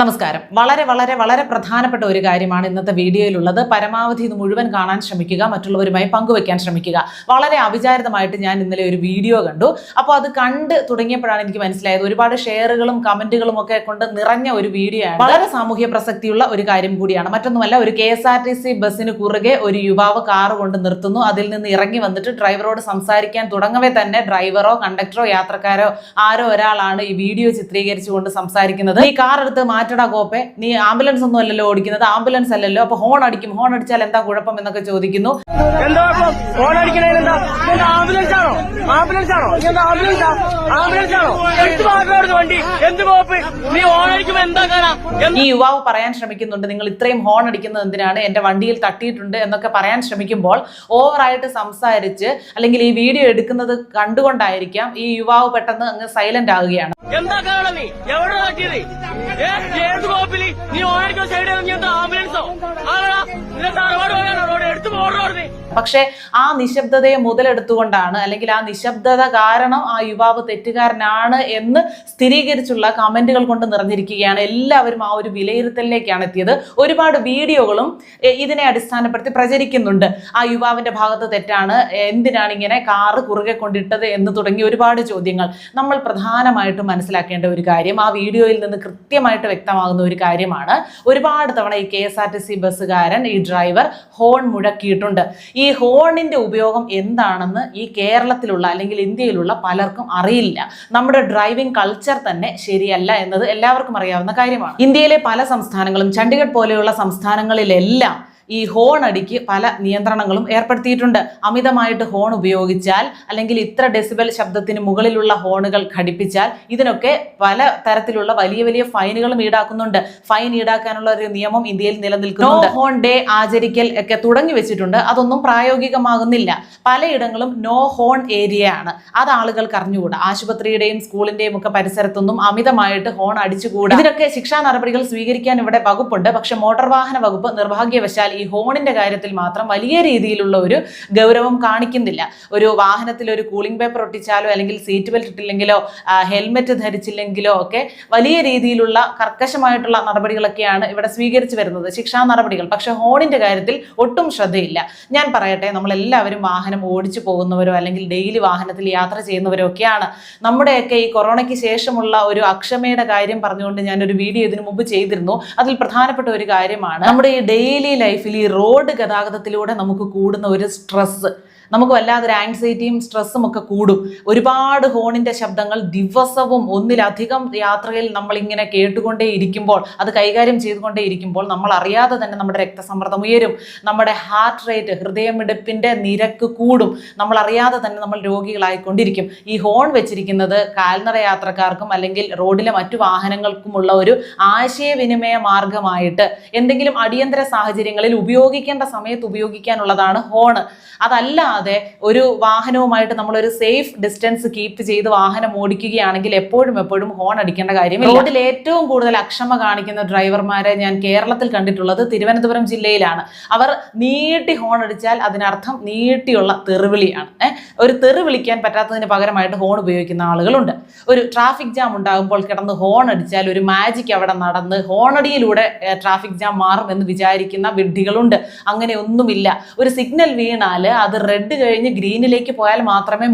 നമസ്കാരം. വളരെ വളരെ വളരെ പ്രധാനപ്പെട്ട ഒരു കാര്യമാണ് ഇന്നത്തെ വീഡിയോയിലുള്ളത്. പരമാവധി ഇത് മുഴുവൻ കാണാൻ ശ്രമിക്കുക മറ്റുള്ളവരുമായി പങ്കുവെക്കാൻ ശ്രമിക്കുക. വളരെ അവിചാരിതമായിട്ട് ഞാൻ ഇന്നലെ ഒരു വീഡിയോ കണ്ടു. അപ്പോൾ അത് കണ്ട് തുടങ്ങിയപ്പോഴാണ് എനിക്ക് മനസ്സിലായത്. ഒരുപാട് ഷെയറുകളും കമന്റുകളും ഒക്കെ കൊണ്ട് നിറഞ്ഞ ഒരു വീഡിയോ ആണ്. വളരെ സാമൂഹ്യ പ്രസക്തിയുള്ള ഒരു കാര്യം കൂടിയാണ്. മറ്റൊന്നുമല്ല ഒരു K S R T C ബസ്സിന് കുറുകെ ഒരു യുവാവ് കാറ് കൊണ്ട് നിർത്തുന്നു. അതിൽ നിന്ന് ഇറങ്ങി വന്നിട്ട് ഡ്രൈവറോട് സംസാരിക്കാൻ തുടങ്ങവേ തന്നെ ഡ്രൈവറോ കണ്ടക്ടറോ യാത്രക്കാരോ ആരോ ഒരാളാണ് ഈ വീഡിയോ ചിത്രീകരിച്ചുകൊണ്ട് സംസാരിക്കുന്നത്. ഈ കാർ എടുത്ത് മാറ്റടാ കോപ്പെ. നീ ആംബുലൻസ് ഒന്നും അല്ലല്ലോ ഓടിക്കുന്നത്. ആംബുലൻസ് അല്ലല്ലോ. അപ്പൊ ഹോൺ അടിക്കും. ഹോൺ അടിച്ചാൽ എന്താ കുഴപ്പം എന്നൊക്കെ ചോദിക്കുന്നു. ഈ യുവാവ് പറയാൻ ശ്രമിക്കുന്നുണ്ട്. നിങ്ങൾ ഇത്രയും ഹോൺ അടിക്കുന്നത് എന്തിനാണ്? എന്റെ വണ്ടിയിൽ തട്ടിയിട്ടുണ്ട് എന്നൊക്കെ പറയാൻ ശ്രമിക്കുമ്പോൾ ഓവറായിട്ട് സംസാരിച്ച് അല്ലെങ്കിൽ ഈ വീഡിയോ എടുക്കുന്നത് കണ്ടുകൊണ്ടായിരിക്കാം ഈ യുവാവ് പെട്ടെന്ന് അങ്ങ് സൈലന്റ് ആകുകയാണ്. എന്താ കാണാ നീ? എവിടെ ഏത് കോപ്പിൽ? നീ ഓരോ സൈഡിൽ എന്താ ആംബുലൻസോ റോഡ്? എടുത്തു പക്ഷെ ആ നിശബ്ദതയെ മുതലെടുത്തുകൊണ്ടാണ് അല്ലെങ്കിൽ ആ നിശബ്ദത കാരണം ആ യുവാവ് തെറ്റുകാരനാണ് എന്ന് സ്ഥിരീകരിച്ചുള്ള കമന്റുകൾ കൊണ്ട് നിറഞ്ഞിരിക്കുകയാണ്. എല്ലാവരും ആ ഒരു വിലയിരുത്തലിലേക്കാണ് എത്തിയത്. ഒരുപാട് വീഡിയോകളും ഇതിനെ അടിസ്ഥാനപ്പെടുത്തി പ്രചരിക്കുന്നുണ്ട്. ആ യുവാവിന്റെ ഭാഗത്ത് തെറ്റാണ് എന്തിനാണ് ഇങ്ങനെ കാറ് കുറുകെ കൊണ്ടിട്ടത് എന്ന് തുടങ്ങി ഒരുപാട് ചോദ്യങ്ങൾ നമ്മൾ പ്രധാനമായിട്ടും മനസ്സിലാക്കേണ്ട ഒരു കാര്യം. ആ വീഡിയോയിൽ നിന്ന് കൃത്യമായിട്ട് വ്യക്തമാകുന്ന ഒരു കാര്യമാണ്. ഒരുപാട് തവണ ഈ K S R T C ബസ്സുകാരൻ ഈ ഡ്രൈവർ ഹോൺ മുഴക്കിയിട്ടുണ്ട്. ഈ ഹോണിന്റെ ഉപയോഗം എന്താണെന്ന് ഈ കേരളത്തിലുള്ള അല്ലെങ്കിൽ ഇന്ത്യയിലുള്ള പലർക്കും അറിയില്ല. നമ്മുടെ ഡ്രൈവിംഗ് കൾച്ചർ തന്നെ ശരിയല്ല എന്നത് എല്ലാവർക്കും അറിയാവുന്ന കാര്യമാണ്. ഇന്ത്യയിലെ പല സംസ്ഥാനങ്ങളും ചണ്ഡീഗഡ് പോലെയുള്ള സംസ്ഥാനങ്ങളിലെല്ലാം ഈ ഹോൺ അടിക്ക് പല നിയന്ത്രണങ്ങളും ഏർപ്പെടുത്തിയിട്ടുണ്ട്. അമിതമായിട്ട് ഹോൺ ഉപയോഗിച്ചാൽ അല്ലെങ്കിൽ ഇത്ര ഡെസിബൽ ശബ്ദത്തിന് മുകളിലുള്ള ഹോണുകൾ ഘടിപ്പിച്ചാൽ ഇതിനൊക്കെ പല തരത്തിലുള്ള വലിയ വലിയ ഫൈനുകളും ഈടാക്കുന്നുണ്ട്. ഫൈൻ ഈടാക്കാനുള്ള ഒരു നിയമം ഇന്ത്യയിൽ നിലനിൽക്കുന്നുണ്ട്. ഹോൺ ഡേ ആചരിക്കൽ ഒക്കെ തുടങ്ങി വെച്ചിട്ടുണ്ട്. അതൊന്നും പ്രായോഗികമാകുന്നില്ല. പലയിടങ്ങളും നോ ഹോൺ ഏരിയ ആണ്. അത് ആളുകൾക്ക് അറിഞ്ഞുകൂടാ. ആശുപത്രിയുടെയും സ്കൂളിന്റെയും ഒക്കെ പരിസരത്തൊന്നും അമിതമായിട്ട് ഹോൺ അടിച്ചുകൂടാ. ഇതിനൊക്കെ ശിക്ഷാ നടപടികൾ സ്വീകരിക്കാൻ ഇവിടെ വകുപ്പുണ്ട്. പക്ഷെ മോട്ടോർ വാഹന വകുപ്പ് നിർഭാഗ്യവശാൽ ഈ ഹോണിന്റെ കാര്യത്തിൽ മാത്രം വലിയ രീതിയിലുള്ള ഒരു ഗൗരവം കാണിക്കുന്നില്ല. ഒരു വാഹനത്തിൽ ഒരു കൂളിംഗ് പേപ്പർ ഒട്ടിച്ചാലോ അല്ലെങ്കിൽ സീറ്റ് ബെൽറ്റ് ഇട്ടില്ലെങ്കിലോ ഹെൽമെറ്റ് ധരിച്ചില്ലെങ്കിലോ ഒക്കെ വലിയ രീതിയിലുള്ള കർക്കശമായിട്ടുള്ള നടപടികളൊക്കെയാണ് ഇവിടെ സ്വീകരിച്ചു വരുന്നത്. ശിക്ഷാ നടപടികൾ. പക്ഷെ ഹോണിന്റെ കാര്യത്തിൽ ഒട്ടും ശ്രദ്ധയില്ല. ഞാൻ പറയട്ടെ നമ്മൾ എല്ലാവരും വാഹനം ഓടിച്ചു പോകുന്നവരോ അല്ലെങ്കിൽ ഡെയിലി വാഹനത്തിൽ യാത്ര ചെയ്യുന്നവരോ ഒക്കെയാണ്. നമ്മുടെയൊക്കെ ഈ കൊറോണയ്ക്ക് ശേഷമുള്ള ഒരു അക്ഷമയുടെ കാര്യം പറഞ്ഞുകൊണ്ട് ഞാൻ ഒരു വീഡിയോ ഇതിനു മുമ്പ് ചെയ്തിരുന്നു. അതിൽ പ്രധാനപ്പെട്ട ഒരു കാര്യമാണ് നമ്മുടെ ഈ ഡെയിലി ലൈഫിൽ ഈ റോഡ് ഗതാഗതത്തിലൂടെ നമുക്ക് കൂടുന്ന ഒരു സ്ട്രെസ് നമുക്ക് വല്ലാതൊരു ആൻസൈറ്റിയും സ്ട്രെസ്സും ഒക്കെ കൂടും. ഒരുപാട് ഹോണിന്റെ ശബ്ദങ്ങൾ ദിവസവും ഒന്നിലധികം യാത്രയിൽ നമ്മളിങ്ങനെ കേട്ടുകൊണ്ടേ ഇരിക്കുമ്പോൾ അത് കൈകാര്യം ചെയ്തുകൊണ്ടേ ഇരിക്കുമ്പോൾ നമ്മൾ അറിയാതെ തന്നെ നമ്മുടെ രക്തസമ്മർദ്ദം ഉയരും. നമ്മുടെ ഹാർട്ട് റേറ്റ് ഹൃദയമിടിപ്പിന്റെ നിരക്ക് കൂടും. നമ്മൾ അറിയാതെ തന്നെ നമ്മൾ രോഗികളായിക്കൊണ്ടിരിക്കും. ഈ ഹോൺ വെച്ചിരിക്കുന്നത് കാൽനട യാത്രക്കാർക്കും അല്ലെങ്കിൽ റോഡിലെ മറ്റു വാഹനങ്ങൾക്കുമുള്ള ഒരു ആശയവിനിമയ മാർഗമായിട്ട് എന്തെങ്കിലും അടിയന്തര സാഹചര്യങ്ങളിൽ ഉപയോഗിക്കേണ്ട സമയത്ത് ഉപയോഗിക്കാനുള്ളതാണ് ഹോൺ ഹോണ് അതല്ലാതെ ഒരു വാഹനവുമായിട്ട് ഒരു സേഫ് ഡിസ്റ്റൻസ് കീപ്പ് ചെയ്ത് വാഹനം ഓടിക്കുകയാണെങ്കിൽ എപ്പോഴും എപ്പോഴും ഹോൺ അടിക്കേണ്ട കാര്യമില്ല. റോഡിൽ ഏറ്റവും കൂടുതൽ അക്ഷമ കാണിക്കുന്ന ഡ്രൈവർമാരെ ഞാൻ കേരളത്തിൽ കണ്ടിട്ടുള്ളത് തിരുവനന്തപുരം ജില്ലയിലാണ്. അവർ നീട്ടി ഹോൺ അടിച്ചാൽ അതിനർത്ഥം നീട്ടിയുള്ള തെറിവിളിയാണ്. ഒരു തെറി വിളിക്കാൻ പറ്റാത്തതിന് പകരമായിട്ട് ഹോൺ ഉപയോഗിക്കുന്ന ആളുകളുണ്ട്. ഒരു ട്രാഫിക് ജാം ഉണ്ടാകുമ്പോൾ കിടന്ന് ഹോൺ അടിച്ചാൽ ഒരു മാജിക് അവിടെ നടന്ന് ഹോണടിയിലൂടെ ട്രാഫിക് ജാം മാറും എന്ന് വിചാരിക്കുന്ന വിഡ്ഢികളുണ്ട്. അങ്ങനെ ഒന്നുമില്ല. ഒരു സിഗ്നൽ വീണാൽ അത് റെഡ് കഴിഞ്ഞ് ഗ്രീനിലേക്ക് പോയാൽ മാത്രമേ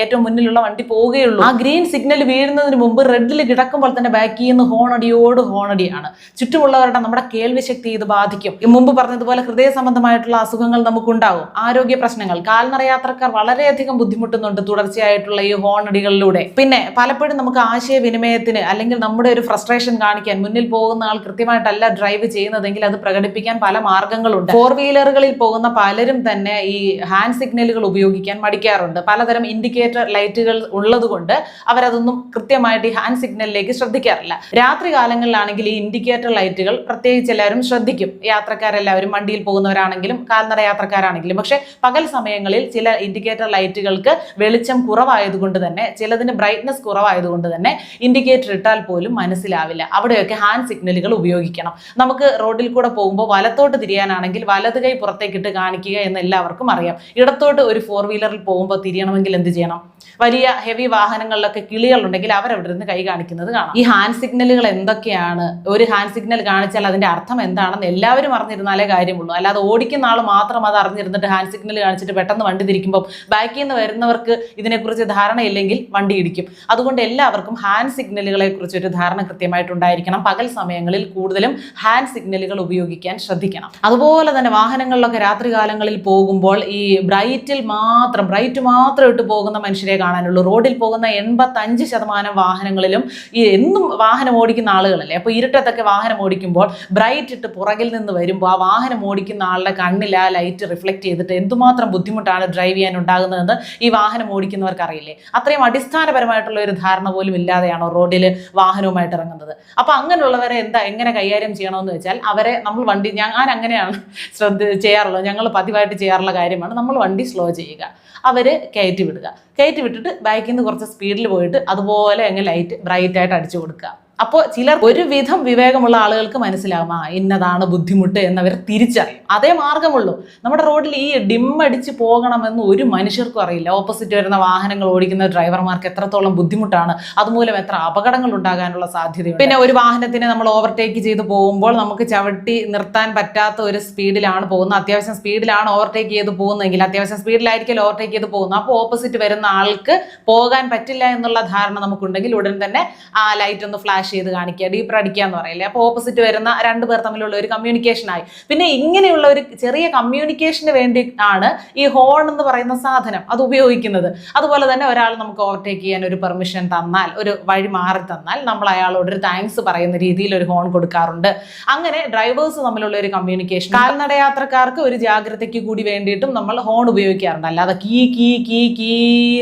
ഏറ്റവും മുന്നിലുള്ള വണ്ടി പോവുകയുള്ളൂ. ആ ഗ്രീൻ സിഗ്നൽ വീഴുന്നതിന് മുമ്പ് റെഡിൽ കിടക്കുമ്പോൾ തന്നെ ബാക്കിൽ നിന്ന് ഹോണടിയോട് ഹോണടിയാണ്. ചുറ്റുമുള്ളവരുടെ നമ്മുടെ കേൾവിശക്തി ഇത് ബാധിക്കും. ഈ മുമ്പ് പറഞ്ഞതുപോലെ ഹൃദയ സംബന്ധമായിട്ടുള്ള അസുഖങ്ങൾ നമുക്കുണ്ടാവും. ആരോഗ്യ പ്രശ്നങ്ങൾ കാൽനട യാത്രക്കാർ വളരെയധികം ബുദ്ധിമുട്ടുന്നുണ്ട് തുടർച്ചയായിട്ടുള്ള ഈ ഹോണടികളിലൂടെ. പിന്നെ പലപ്പോഴും നമുക്ക് ആശയവിനിമയത്തിന് അല്ലെങ്കിൽ നമ്മുടെ ഒരു ഫ്രസ്ട്രേഷൻ കാണിക്കാൻ മുന്നിൽ പോകുന്ന ആൾ കൃത്യമായിട്ടല്ല ഡ്രൈവ് ചെയ്യുന്നതെങ്കിൽ അത് പ്രകടിപ്പിക്കാൻ പല മാർഗങ്ങളുണ്ട്. ഫോർ വീലറുകളിൽ പോകുന്ന പലരും തന്നെ ഈ ഹാൻഡ് സിഗ്നലുകൾ ഉപയോഗിക്കാൻ മടിക്കാറുണ്ട്. പലതരം ഇൻഡിക്കേറ്റർ ലൈറ്റുകൾ ഉള്ളതുകൊണ്ട് അവരതൊന്നും കൃത്യമായിട്ട് ഈ ഹാൻഡ് സിഗ്നലിലേക്ക് ശ്രദ്ധിക്കാറില്ല. രാത്രി കാലങ്ങളിലാണെങ്കിൽ ഈ ഇൻഡിക്കേറ്റർ ലൈറ്റുകൾ പ്രത്യേകിച്ച് എല്ലാവരും ശ്രദ്ധിക്കും. യാത്രക്കാരെല്ലാവരും വണ്ടിയിൽ പോകുന്നവരാണെങ്കിലും കാൽനട യാത്രക്കാരാണെങ്കിലും. പക്ഷെ പകൽ സമയങ്ങളിൽ ചില ഇൻഡിക്കേറ്റർ ലൈറ്റുകൾക്ക് വെളിച്ചം കുറവായതുകൊണ്ട് തന്നെ ചിലതിന് ബ്രൈറ്റ്നസ് കുറവായതുകൊണ്ട് തന്നെ ഇൻഡിക്കേറ്റർ ഇട്ടാൽ പോലും മനസ്സിലാവില്ല. അവിടെയൊക്കെ ഹാൻഡ് സിഗ്നലുകൾ ഉപയോഗിക്കണം. നമുക്ക് റോഡിൽ കൂടെ പോകുമ്പോൾ വലത്തോട്ട് തിരിയാനാണെങ്കിൽ വലത് കൈ പുറത്തേക്കിട്ട് കാണിക്കുക എന്ന് എല്ലാവർക്കും അറിയാം. ഇടത്തോട്ട് ഒരു ഫോർ വീലറിൽ പോകുമ്പോൾ തിരിയണമെങ്കിൽ എന്ത് ചെയ്യണം? വലിയ ഹെവി വാഹനങ്ങളിലൊക്കെ കിളികളുണ്ടെങ്കിൽ അവരവിടെ നിന്ന് കൈ കാണിക്കുന്നത് കാണാം. ഈ ഹാൻഡ് സിഗ്നലുകൾ എന്തൊക്കെയാണ്? ഒരു ഹാൻഡ് സിഗ്നൽ കാണിച്ചാൽ അതിന്റെ അർത്ഥം എന്താണെന്ന് എല്ലാവരും അറിഞ്ഞിരുന്നാലേ കാര്യമുള്ളൂ. അല്ലാതെ ഓടിക്കുന്ന ആൾ മാത്രം അത് അറിഞ്ഞിരുന്നിട്ട് ഹാൻഡ് സിഗ്നൽ കാണിച്ചിട്ട് പെട്ടെന്ന് വണ്ടി തിരിക്കുമ്പോൾ ബാക്കിൽ നിന്ന് വരുന്നവർക്ക് ഇതിനെക്കുറിച്ച് ധാരണയില്ലെങ്കിൽ വണ്ടി ഇടിക്കും. അതുകൊണ്ട് എല്ലാവർക്കും ഹാൻഡ് സിഗ്നലുകളെ കുറിച്ച് ഒരു ധാരണ കൃത്യമായിട്ടുണ്ടായിരിക്കണം. പകൽ സമയങ്ങളിൽ കൂടുതലും ഹാൻഡ് സിഗ്നലുകൾ ഉപയോഗിക്കാൻ ശ്രദ്ധിക്കണം. അതുപോലെ തന്നെ വാഹനങ്ങളിലൊക്കെ രാത്രികാലങ്ങളിൽ പോകുമ്പോൾ ഈ ബ്രൈറ്റിൽ മാത്രം ബ്രൈറ്റ് മാത്രം ഇട്ട് പോകുന്ന മനുഷ്യരെ കാണാനുള്ളൂ. റോഡിൽ പോകുന്ന എൺപത്തഞ്ച് ശതമാനം വാഹനങ്ങളിലും ഈ എന്നും വാഹനം ഓടിക്കുന്ന ആളുകളല്ലേ? അപ്പോൾ ഇരുട്ടത്തൊക്കെ വാഹനം ഓടിക്കുമ്പോൾ ബ്രൈറ്റ് ഇട്ട് പുറകിൽ നിന്ന് വരുമ്പോൾ ആ വാഹനം ഓടിക്കുന്ന ആളുടെ കണ്ണിൽ ആ ലൈറ്റ് റിഫ്ലക്ട് ചെയ്തിട്ട് എന്തുമാത്രം ബുദ്ധിമുട്ടാണ് ഡ്രൈവ് ചെയ്യാൻ ഉണ്ടാകുന്നതെന്ന് ഈ വാഹനം ഓടിക്കുന്നവർക്ക് അറിയില്ലേ? അത്രയും അടിസ്ഥാനപരമായിട്ടുള്ള ഒരു ധാരണ പോലും ഇല്ലാതെയാണോ റോഡിൽ വാഹനവുമായിട്ട് ഇറങ്ങുന്നത്? അപ്പോൾ അങ്ങനെയുള്ളവരെ എന്താ എങ്ങനെ കൈകാര്യം ചെയ്യണമെന്ന് വെച്ചാൽ അവരെ നമ്മൾ വണ്ടി ഞാൻ അങ്ങനെയാണ് ശ്രദ്ധ ചെയ്യാറുള്ളത്. ഞങ്ങൾ പതിവായിട്ട് ചെയ്യാറുള്ള കാര്യമാണ്. നമ്മൾ വണ്ടി സ്ലോ ചെയ്യുക. അവർ കയറ്റി വിടുക. കയറ്റി വിട്ടിട്ട് ബൈക്കിൽ നിന്ന് കുറച്ച് സ്പീഡിൽ പോയിട്ട് അതുപോലെ അങ്ങ് ലൈറ്റ് ബ്രൈറ്റ് ആയിട്ട് അടിച്ചു കൊടുക്കുക. അപ്പോൾ ചിലർ ഒരുവിധം വിവേകമുള്ള ആളുകൾക്ക് മനസ്സിലാവും ആ ഇന്നതാണ് ബുദ്ധിമുട്ട് എന്നവർ തിരിച്ചറിയും. അതേ മാർഗമുള്ളൂ. നമ്മുടെ റോഡിൽ ഈ ഡിമ്മടിച്ച് പോകണമെന്ന് ഒരു മനുഷ്യർക്കും അറിയില്ല. ഓപ്പോസിറ്റ് വരുന്ന വാഹനങ്ങൾ ഓടിക്കുന്ന ഡ്രൈവർമാർക്ക് എത്രത്തോളം ബുദ്ധിമുട്ടാണ് അതുമൂലം എത്ര അപകടങ്ങൾ ഉണ്ടാകാനുള്ള സാധ്യതയുണ്ട്. പിന്നെ ഒരു വാഹനത്തിനെ നമ്മൾ ഓവർടേക്ക് ചെയ്ത് പോകുമ്പോൾ നമുക്ക് ചവിട്ടി നിർത്താൻ പറ്റാത്ത ഒരു സ്പീഡിലാണ് പോകുന്നത്. അത്യാവശ്യം സ്പീഡിലാണ് ഓവർടേക്ക് ചെയ്ത് പോകുന്നതെങ്കിൽ അത്യാവശ്യം സ്പീഡിലായിരിക്കും ഓവർടേക്ക് ചെയ്ത് പോകുന്നത്. അപ്പോൾ ഓപ്പോസിറ്റ് വരുന്ന ആൾക്ക് പോകാൻ പറ്റില്ല എന്നുള്ള ധാരണ നമുക്കുണ്ടെങ്കിൽ ഉടൻ തന്നെ ആ ലൈറ്റ് ഒന്ന് ഫ്ലാഷ് ചെയ്ത് കാണിക്കുക ഡീപ്പർ അടിക്കുക എന്ന് പറയില്ലേ? അപ്പോൾ ഓപ്പോസിറ്റ് വരുന്ന രണ്ട് പേർ തമ്മിലുള്ള ഒരു കമ്മ്യൂണിക്കേഷനായി പിന്നെ ഇങ്ങനെയുള്ള ഒരു ചെറിയ കമ്മ്യൂണിക്കേഷന് വേണ്ടി ആണ് ഈ ഹോൺ എന്ന് പറയുന്ന സാധനം അത് ഉപയോഗിക്കുന്നത്. അതുപോലെ തന്നെ ഒരാൾ നമുക്ക് ഓവർടേക്ക് ചെയ്യാൻ ഒരു പെർമിഷൻ തന്നാൽ ഒരു വഴി മാറി തന്നാൽ നമ്മൾ അയാളോട് ഒരു താങ്ക്സ് പറയുന്ന രീതിയിൽ ഒരു ഹോൺ കൊടുക്കാറുണ്ട്. അങ്ങനെ ഡ്രൈവേഴ്സ് തമ്മിലുള്ള ഒരു കമ്മ്യൂണിക്കേഷൻ കാൽനട യാത്രക്കാർക്ക് ഒരു ജാഗ്രതയ്ക്ക് കൂടി വേണ്ടിയിട്ടും നമ്മൾ ഹോൺ ഉപയോഗിക്കാറുണ്ട്. അല്ലാതെ കീ കീ കീ കീ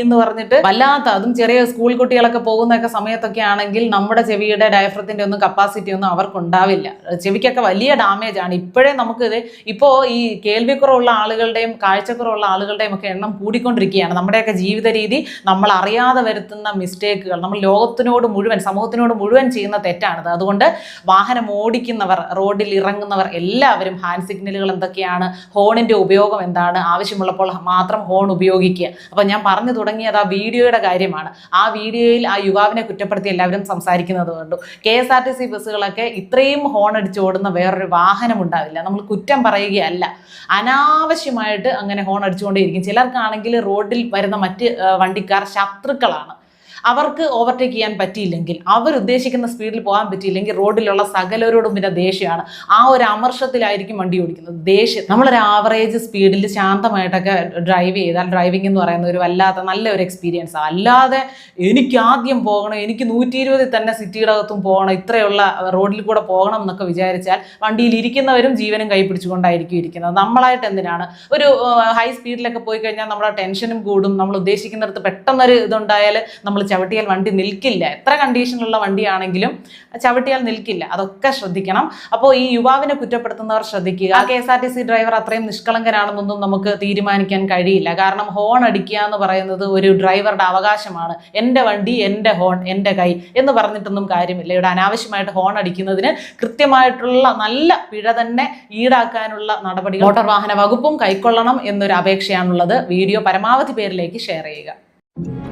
എന്ന് പറഞ്ഞിട്ട് വല്ലാത്ത അതും ചെറിയ സ്കൂൾ കുട്ടികളൊക്കെ പോകുന്നൊക്കെ സമയത്തൊക്കെ ആണെങ്കിൽ നമ്മുടെ ചെവിയുടെ ഡയഫ്രത്തിന്റെ ഒന്നും കപ്പാസിറ്റി ഒന്നും അവർക്ക് ഉണ്ടാവില്ല ചെവിക്കൊക്കെ വലിയ ഡാമേജ് ആണ്. ഇപ്പോഴേ നമുക്ക് ഇപ്പോൾ ഈ കേൾവിക്കുറവുള്ള ആളുകളുടെയും കാഴ്ചക്കുറവുള്ള ആളുകളുടെയും ഒക്കെ എണ്ണം കൂടിക്കൊണ്ടിരിക്കുകയാണ്. നമ്മുടെയൊക്കെ ജീവിത രീതി നമ്മൾ അറിയാതെ വരുത്തുന്ന മിസ്റ്റേക്കുകൾ നമ്മൾ ലോകത്തിനോട് മുഴുവൻ സമൂഹത്തിനോട് മുഴുവൻ ചെയ്യുന്ന തെറ്റാണിത് അതുകൊണ്ട് വാഹനം ഓടിക്കുന്നവർ റോഡിൽ ഇറങ്ങുന്നവർ എല്ലാവരും ഹാൻഡ് സിഗ്നലുകൾ എന്തൊക്കെയാണ് ഹോണിന്റെ ഉപയോഗം എന്താണ് ആവശ്യമുള്ളപ്പോൾ മാത്രം ഹോൺ ഉപയോഗിക്കുക. അപ്പോൾ ഞാൻ പറഞ്ഞു തുടങ്ങിയത് ആ വീഡിയോയുടെ കാര്യമാണ്. ആ വീഡിയോയിൽ ആ യുവാവിനെ കുറ്റപ്പെടുത്തി എല്ലാവരും സംസാരിക്കുന്നത് കണ്ടു. K S R T C ബസ്സുകളൊക്കെ ഇത്രയും ഹോൺ അടിച്ച് ഓടുന്ന വേറൊരു വാഹനം ഉണ്ടാവില്ല. നമ്മൾ കുറ്റം പറയുകയല്ല. അനാവശ്യമായിട്ട് അങ്ങനെ ഹോൺ അടിച്ചുകൊണ്ടേയിരിക്കും. ചിലർക്കാണെങ്കിൽ റോഡിൽ വരുന്ന മറ്റ് വണ്ടിക്കാർ ശത്രുക്കളാണ്. അവർക്ക് ഓവർടേക്ക് ചെയ്യാൻ പറ്റിയില്ലെങ്കിൽ അവർ ഉദ്ദേശിക്കുന്ന സ്പീഡിൽ പോകാൻ പറ്റിയില്ലെങ്കിൽ റോഡിലുള്ള സകലരോടും പിന്നെ ദേഷ്യമാണ്. ആ ഒരു അമർഷത്തിലായിരിക്കും വണ്ടി ഓടിക്കുന്നത്. ദേഷ്യം. നമ്മളൊരു ആവറേജ് സ്പീഡിൽ ശാന്തമായിട്ടൊക്കെ ഡ്രൈവ് ചെയ്താൽ ഡ്രൈവിംഗ് എന്ന് പറയുന്ന ഒരു വല്ലാത്ത നല്ല ഒരു എക്സ്പീരിയൻസ് അല്ലാതെ എനിക്ക് ആദ്യം പോകണം എനിക്ക് നൂറ്റി ഇരുപതിൽ തന്നെ സിറ്റിയുടെ അകത്തും പോകണം ഇത്രയുള്ള റോഡിൽ കൂടെ പോകണം എന്നൊക്കെ വിചാരിച്ചാൽ വണ്ടിയിൽ ഇരിക്കുന്നവരും ജീവനും കൈപ്പിടിച്ചുകൊണ്ടായിരിക്കും ഇരിക്കുന്നത്. നമ്മളായിട്ട് എന്തിനാണ്? ഒരു ഹൈ സ്പീഡിലൊക്കെ പോയി കഴിഞ്ഞാൽ നമ്മുടെ ടെൻഷനും കൂടും. നമ്മൾ ഉദ്ദേശിക്കുന്നിടത്ത് പെട്ടെന്നൊരു ഇതുണ്ടായാൽ നമ്മൾ ചവിട്ടിയാൽ വണ്ടി നിൽക്കില്ല. എത്ര കണ്ടീഷനിലുള്ള വണ്ടിയാണെങ്കിലും ചവിട്ടിയാൽ നിൽക്കില്ല. അതൊക്കെ ശ്രദ്ധിക്കണം. അപ്പോൾ ഈ യുവാവിനെ കുറ്റപ്പെടുത്തുന്നവർ ശ്രദ്ധിക്കുക. K S R T C driver അത്രയും നിഷ്കളങ്കനാണെന്നൊന്നും നമുക്ക് തീരുമാനിക്കാൻ കഴിയില്ല. കാരണം ഹോൺ അടിക്കുക എന്ന് പറയുന്നത് ഒരു ഡ്രൈവറുടെ അവകാശമാണ്. എന്റെ വണ്ടി എന്റെ ഹോൺ എന്റെ കൈ എന്ന് പറഞ്ഞിട്ടൊന്നും കാര്യമില്ല. ഇവിടെ അനാവശ്യമായിട്ട് ഹോൺ അടിക്കുന്നതിന് കൃത്യമായിട്ടുള്ള നല്ല പിഴ തന്നെ ഈടാക്കാനുള്ള നടപടികൾ മോട്ടോർ വാഹന വകുപ്പും കൈക്കൊള്ളണം എന്നൊരു അപേക്ഷയാണുള്ളത്. വീഡിയോ പരമാവധി പേരിലേക്ക് ഷെയർ ചെയ്യുക.